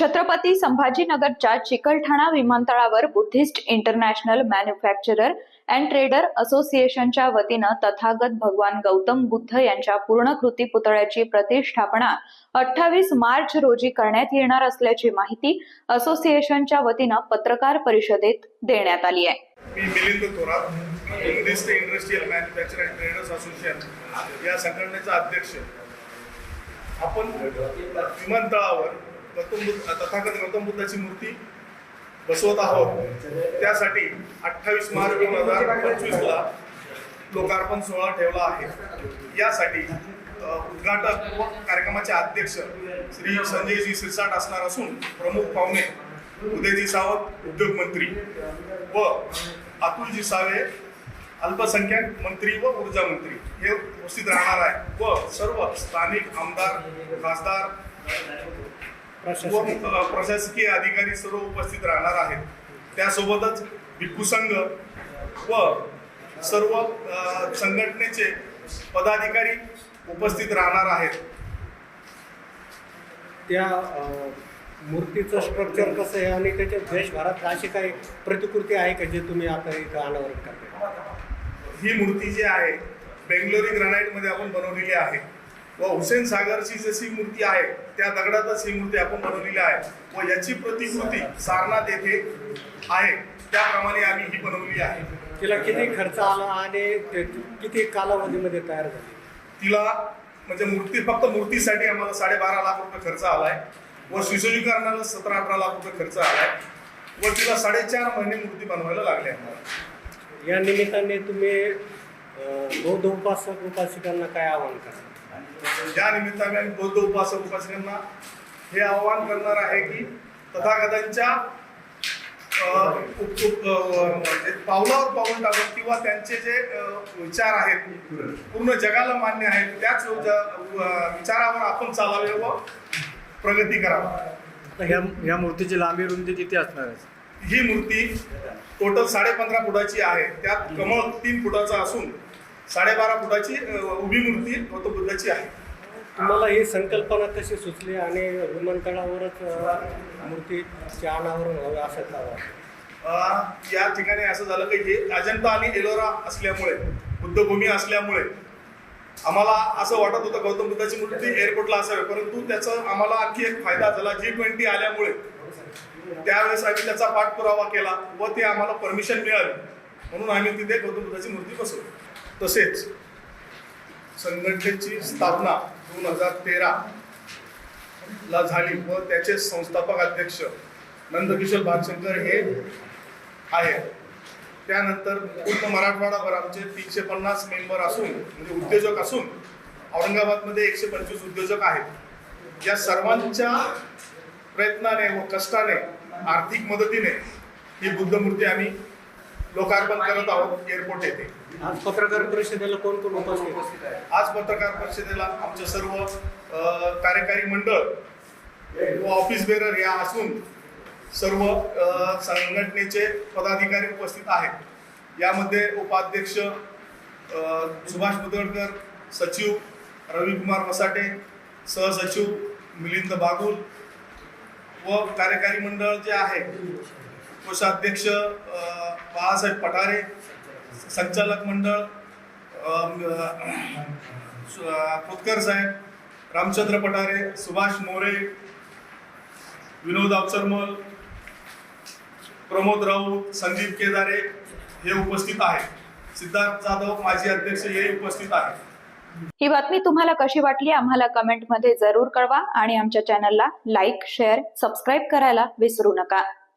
छत्रपती संभाजीनगरच्या चिकलठाणा विमानतळावर Buddhist international manufacturer and trader असोसिएशनच्या वतीनं तथागत भगवान गौतम बुद्ध यांच्या पूर्णकृती पुतळ्याची प्रतिष्ठापना अठ्ठावीस मार्च रोजी करण्यात येणार असल्याची माहिती असोसिएशनच्या वतीनं पत्रकार परिषदेत देण्यात आली आहे. मी Milind Thorat Buddhist industrial manufacture and traders association या संघटनेचा अध्यक्ष. आपण विमानतळावर गौतम बुद्ध तथागत गौतम बुद्धाची मूर्ती बसवत आहोत. त्यासाठी अठ्ठावीस मार्च दोन हजार पंचवीसला लोकार्पण सोहळा ठेवला आहे. यासाठी उद्घाटक व कार्यक्रमाचे अध्यक्ष श्री संजयजी सिरसाट असणार असून प्रमुख पाहुणे उदयजी सावंत उद्योग मंत्री व अतुलजी सावे अल्पसंख्याक मंत्री व ऊर्जा मंत्री हे उपस्थित राहणार आहे व सर्व स्थानिक आमदार खासदार व प्रशासकीय अधिकारी सर्व उपस्थित राहणार आहेत. त्यासोबतच भिक्खू संघ व सर्व संघटनेचे पदाधिकारी उपस्थित राहणार आहेत. त्या मूर्तीचं स्ट्रक्चर कसं आहे आणि त्याच्या देशभरात अशी काही प्रतिकृती आहे का जे तुम्ही आता इथं अनावरण करताय? ही मूर्ती जी आहे बेंगलोरी ग्रॅनाईटमध्ये आपण बनवलेली आहे. व हुसेन सागरची जशी मूर्ती आहे त्या दगडातच ही मूर्ती आपण बनवलेली आहे. व याची प्रतिकृती सारनाथ येथे आहे. त्याप्रमाणे आम्ही ही बनवलेली आहे. तिला किती खर्च आला आणि ते किती कालावधीमध्ये तयार झाली? तिला म्हणजे मूर्ती फक्त मूर्तीसाठी आम्हाला साडेबारा लाख रुपये खर्च आलाय. व सुशोजीकरणाला सतरा अठरा लाख रुपये खर्च आलाय. व तिला साडेचार महिने मूर्ती बनवायला लागले आम्हाला या निमित्ताने तुम्ही अ, बौद्ध उपासक उपासिकांना काय आवाहन करा या निमित्ताने आम्ही बौद्ध उपासक उपासकांना हे आवाहन करणार आहे की तथागतांच्या म्हणजे पावलावर पाऊल टाकून किंवा त्यांचे जे विचार आहेत पूर्ण जगाला मान्य आहेत त्याच विचारावर आपण चालावे व प्रगती करावी. ह्या ह्या मूर्तीची लांबी रुंदी किती असणार आहे? ही मूर्ती टोटल साडे पंधरा फुटाची आहे. त्यात कमळ तीन फुटाचा असून साडेबारा फुटाची उभी मूर्ती गौतम बुद्धाची आहे. तुम्हाला ही संकल्पना कशी सुचली आणि विमानतळावरच अ, मूर्तीचे अनावरण व्हावे असं? अ, या ठिकाणी असं झालं की हे अजंता आणि एलोरा असल्यामुळे बुद्धभूमी असल्यामुळे आम्हाला असं वाटत होतं गौतम बुद्धाची मूर्ती एअरपोर्टला असावी परंतु त्याचा आम्हाला आणखी एक फायदा झाला. जी ट्वेंटी आल्यामुळे त्यावेळेस आम्ही त्याचा पाठपुरावा केला व ते आम्हाला परमिशन मिळाली. म्हणून आम्ही तिथे गौतम बुद्धाची मूर्ती बसवली. तसेच संघटनेची स्थापना दोन हजार तेरा ला झाली व त्याचे संस्थापक अध्यक्ष नंदकिशोर भागशंकर हे आहेत. त्यानंतर पूर्ण मराठवाडाभर आमचे तीनशे पन्नास मेंबर असून म्हणजे उद्योजक असून औरंगाबादमध्ये एकशे पंचवीस उद्योजक आहेत. या सर्वांच्या प्रयत्नाने व कष्टाने आर्थिक मदतीने ही बुद्धमूर्ती आम्ही लोकार्पण करत आहोत एअरपोर्ट येथे. आज पत्रकार परिषदेला कोण कोण उपस्थित आहे? आज पत्रकार परिषदेला आमचे सर्व कार्यकारी मंडळ व ऑफिस बेरर या असून सर्व संघटनेचे पदाधिकारी उपस्थित आहेत. यामध्ये उपाध्यक्ष सुभाष मुदगडकर सचिव रविकुमार वसाटे सहसचिव मिलिंद बागुल व कार्यकारी मंडळ जे आहे कोषाध्यक्ष बाळासाहेब पठारे संचालक मंडळ खोतकर साहेब रामचंद्र पठारे सुभाष मोरे विनोद अवसरमल प्रमोद राऊत संदीप केदारे हे उपस्थित आहेत. सिद्धार्थ जाधव माजी अध्यक्ष हे उपस्थित आहेत. ही बातमी तुम्हाला कशी वाटली आम्हाला कमेंटमध्ये जरूर कळवा आणि आमच्या चॅनलला लाईक शेअर सबस्क्राईब करायला विसरू नका.